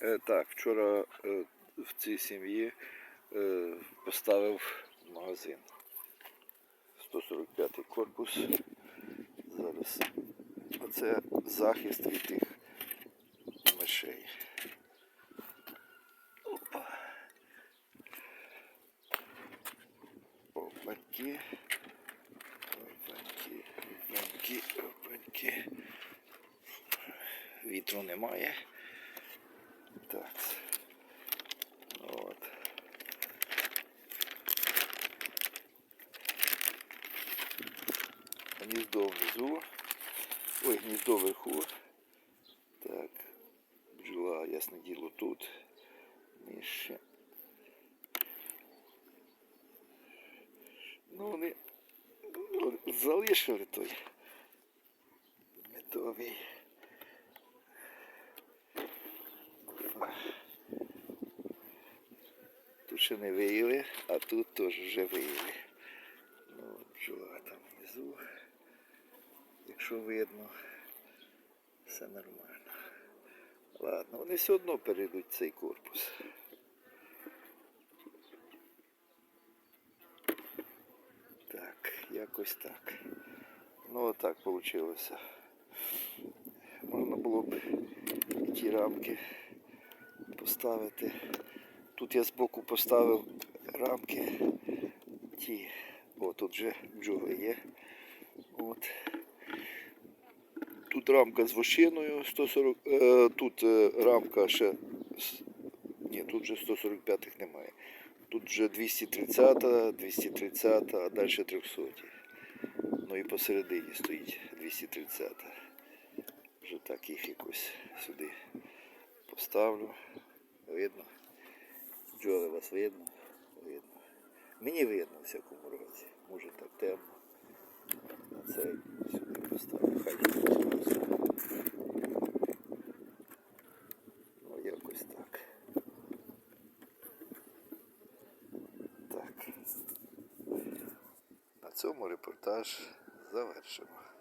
Е, Так, вчора е, в цій сім'ї е, поставив магазин. 145 корпус. Зараз. Оце захист від тих мишей. Опа. Опаньки. Опаньки, опаньки, опаньки. Вітру немає. Так. От. Гніздо внизу. Ой, гніздо вверху. Так. Бджола, ясне діло, тут. Нижче. Ну, вони ну, залишили той медовий. Тут ще не виїли, а тут теж вже виїли. Ну, бджола там внизу. Якщо видно, все нормально. Ладно, вони все одно перейдуть цей корпус. Так, якось так. Ну отак вийшло. Можна було б ті рамки поставити. Тут я збоку поставив рамки. Ті. О, тут вже бджоли є. От. Тут рамка з вощиною 140. Е, тут е, рамка ще. Ні, тут вже 145-х немає. Тут вже 230, 230, а далі 300. Ну і посередині стоїть 230. Вже так їх якось сюди поставлю. Видно? Бджоли вас видно? Видно. Мені видно в всякому разі. Може так темно. На цей сюди поставлю. Хай. Ну, якось так. Так. На цьому репортаж завершено.